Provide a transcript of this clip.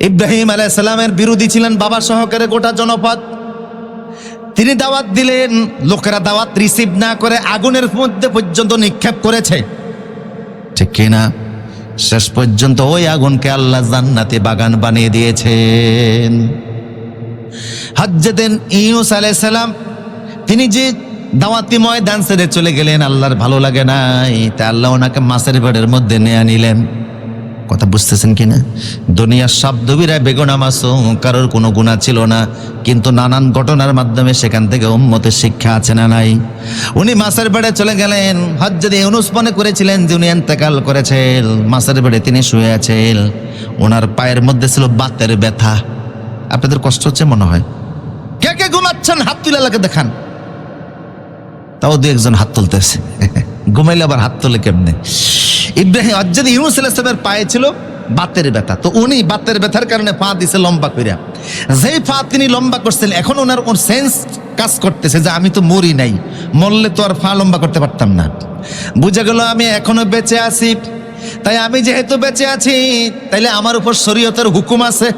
ইব্রাহিম আলাইসাল্লামের বিরোধী ছিলেন বাবা সহকারে গোটা জনপদ। তিনি দাওয়াত দিলেন, লোকেরা দাওয়াত রিসিভ না করে আগুনের মধ্যে পর্যন্ত নিক্ষেপ করেছে। ঠিক কিনা শেষ পর্যন্ত ওই আগুনকে আল্লাহ জান্নাতে বাগান বানিয়ে দিয়েছেন। হজ্জেদিন ইউস আলাইসাল্লাম তিনি যে দাওয়াতি ময়দান ছেড়ে চলে গেলেন, আল্লাহর ভালো লাগে নাই। তা আল্লাহ ওনাকে মাছের বেড়ের মধ্যে নিয়ে নিলেন। কথা বুঝতেছেন কিনা দুনিয়ার সব দবিরা বেগুনা কারোর কোনো গুণা ছিল না, কিন্তু নানান ঘটনার মাধ্যমে সেখান থেকে উম্মতের শিক্ষা আছে না নাই। উনি মাছের বেড়ে চলে গেলেন। হজ্জে দিয়ে অনুস মনে করেছিলেন যে উনি এন্তেকাল করেছেন। মাছের বেড়ে তিনি শুয়ে আছেন। ওনার পায়ের মধ্যে ছিল বাতের ব্যথা। আপনাদের কষ্ট হচ্ছে মনে হয়? কে কে ঘুমাচ্ছেন? হাত তুলে লাগে দেখান। তাও দু একজন হাত তুলতেছে। ঘুমাইলে আবার হাত তোলে কেমনে? ইব্রাহিম যদি ইউনুস আলাইসলামের পায়ে ছিল বাতের ব্যথা। তো উনি বাতের ব্যথার কারণে পা দিছে লম্বা কইরা। যেই পা তিনি লম্বা করছেন, এখন ওনার ওর সেন্স কাজ করতেছে যে আমি তো মরি নাই। মরলে তো আর পা লম্বা করতে পারতাম না। বুঝে গেল আমি এখনও বেঁচে আছি। তাই আমি যেহেতু বেঁচে আছি, তাইলে আমার উপর শরীয়তের হুকুম আছে।